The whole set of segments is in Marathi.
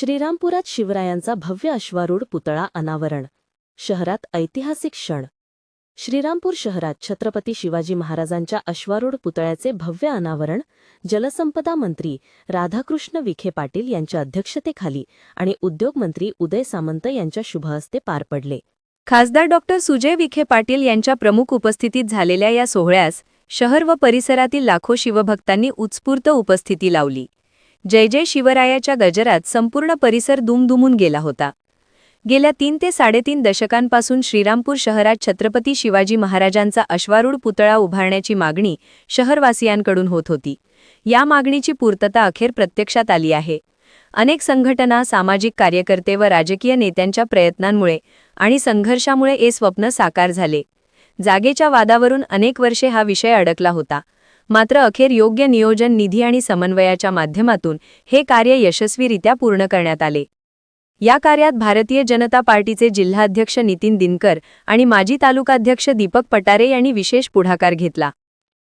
श्रीरामपुरात शिवरायांचा भव्य अश्वारूढ पुतळा अनावरण. शहरात ऐतिहासिक क्षण. श्रीरामपूर शहरात छत्रपती शिवाजी महाराजांच्या अश्वारूढ पुतळ्याचे भव्य अनावरण जलसंपदा मंत्री राधाकृष्ण विखे पाटील यांच्या अध्यक्षतेखाली आणि उद्योगमंत्री उदय सामंत यांच्या शुभहस्ते पार पडले. खासदार डॉक्टर सुजय विखे पाटील यांच्या प्रमुख उपस्थितीत झालेल्या या सोहळ्यास शहर व परिसरातील लाखो शिवभक्तांनी उत्स्फूर्त उपस्थिती लावली. जय जय शिवरायाच्या गजरात संपूर्ण परिसर दुमदुमून गेला होता. गेल्या तीन ते साडेतीन दशकांपासून श्रीरामपूर शहरात छत्रपती शिवाजी महाराजांचा अश्वारूढ पुतळा उभारण्याची मागणी शहरवासियांकडून होत होती. या मागणीची पूर्तता अखेर प्रत्यक्षात आली आहे. अनेक संघटना सामाजिक कार्यकर्ते व राजकीय नेत्यांच्या प्रयत्नांमुळे आणि संघर्षामुळे हे स्वप्न साकार झाले. जागेच्या वादावरून अनेक वर्षे हा विषय अडकला होता. मात्र अखेर योग्य नियोजन निधी आणि समन्वयाच्या माध्यमातून हे कार्य यशस्वीरित्या पूर्ण करण्यात आले. या कार्यात भारतीय जनता पार्टीचे जिल्हाध्यक्ष नितीन दिनकर आणि माजी तालुकाध्यक्ष दीपक पटारे यांनी विशेष पुढाकार घेतला.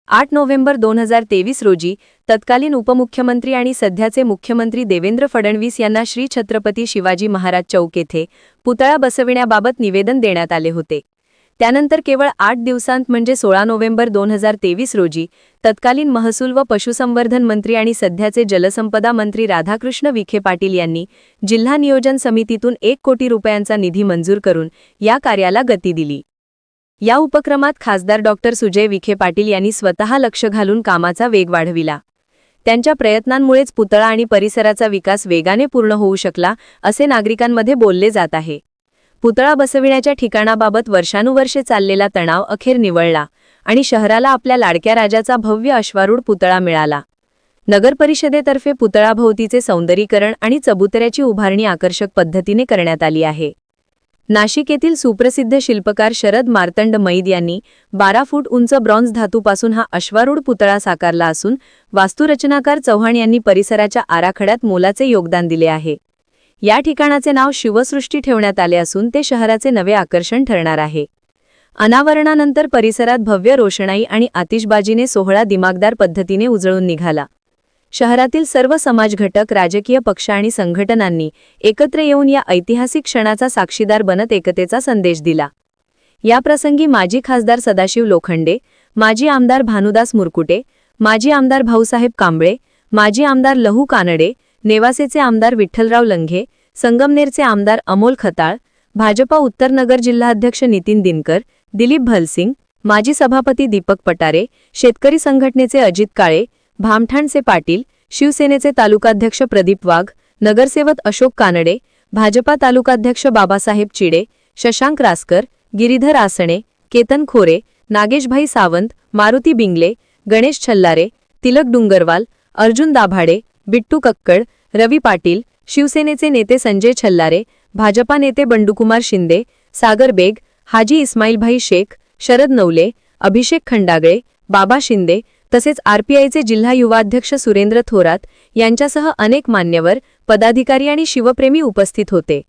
आठ नोव्हेंबर दोन हजार तेवीस रोजी तत्कालीन उपमुख्यमंत्री आणि सध्याचे मुख्यमंत्री देवेंद्र फडणवीस यांना श्री छत्रपती शिवाजी महाराज चौक येथे पुतळा बसविण्याबाबत निवेदन देण्यात आले होते. त्यानंतर केवळ आठ दिवसांत म्हणजे सोळा नोव्हेंबर दोन हजार तेवीस रोजी तत्कालीन महसूल व पशुसंवर्धन मंत्री आणि सध्याचे जलसंपदा मंत्री राधाकृष्ण विखे पाटील यांनी जिल्हा नियोजन समितीतून एक कोटी रुपयांचा निधी मंजूर करून या कार्याला गती दिली. या उपक्रमात खासदार डॉक्टर सुजय विखे पाटील यांनी स्वतः लक्ष घालून कामाचा वेग वाढविला. त्यांच्या प्रयत्नांमुळेच पुतळा आणि परिसराचा विकास वेगाने पूर्ण होऊ शकला असे नागरिकांमध्ये बोलले जात आहे. पुतळा बसविण्याच्या ठिकाणाबाबत वर्षानुवर्षे चाललेला तणाव अखेर निवळला आणि शहराला आपल्या लाडक्या राजाचा भव्य अश्वारूढ पुतळा मिळाला. नगरपरिषदेतर्फे पुतळाभोवतीचे सौंदर्यीकरण आणि चबुतऱ्याची उभारणी आकर्षक पद्धतीने करण्यात आली आहे. नाशिक येथील सुप्रसिद्ध शिल्पकार शरद मार्तंड मैद यांनी बारा फूट उंच ब्रॉन्झ धातूपासून हा अश्वारूढ पुतळा साकारला असून वास्तुरचनाकार चव्हाण यांनी परिसराच्या आराखड्यात मोलाचे योगदान दिले आहे. या ठिकाणाचे नाव शिवसृष्टी ठेवण्यात आले असून ते शहराचे नवे आकर्षण ठरणार आहे. अनावरणानंतर परिसरात भव्य रोषणाई आणि आतिषबाजीने सोहळा दिमागदार पद्धतीने उजळून निघाला. शहरातील सर्व समाज घटक राजकीय पक्ष आणि संघटनांनी एकत्र येऊन या ऐतिहासिक क्षणाचा साक्षीदार बनत एकतेचा संदेश दिला. याप्रसंगी माजी खासदार सदाशिव लोखंडे माजी आमदार भानुदास मुरकुटे माजी आमदार भाऊसाहेब कांबळे माजी आमदार लहू कानडे नेवासेचे आमदार विठ्ठलराव लंघे संगमनेरचे आमदार अमोल खताळ भाजपा उत्तर नगर जिल्हाध्यक्ष नितीन दिनकर दिलीप भलसिंग माजी सभापती दीपक पटारे शेतकरी संघटनेचे अजित काळे भामठाणचे पाटील शिवसेनेचे तालुकाध्यक्ष प्रदीप वाघ नगरसेवक अशोक कानडे भाजपा तालुकाध्यक्ष बाबासाहेब चिडे शशांक रासकर गिरीधर आसणे केतन खोरे नागेशभाई सावंत मारुती बिंगले गणेश छल्लारे तिलक डुंगरवाल अर्जुन दाभाडे बिट्टू कक्कड रवी पाटील शिवसेनेचे नेते संजय छल्लारे भाजपा नेते बंडूकुमार शिंदे सागर बेग हाजी इस्माईलभाई शेख शरद नवले अभिषेक खंडागळे बाबा शिंदे तसेच आरपीआयचे जिल्हा युवाध्यक्ष सुरेंद्र थोरात यांच्यासह अनेक मान्यवर पदाधिकारी आणि शिवप्रेमी उपस्थित होते.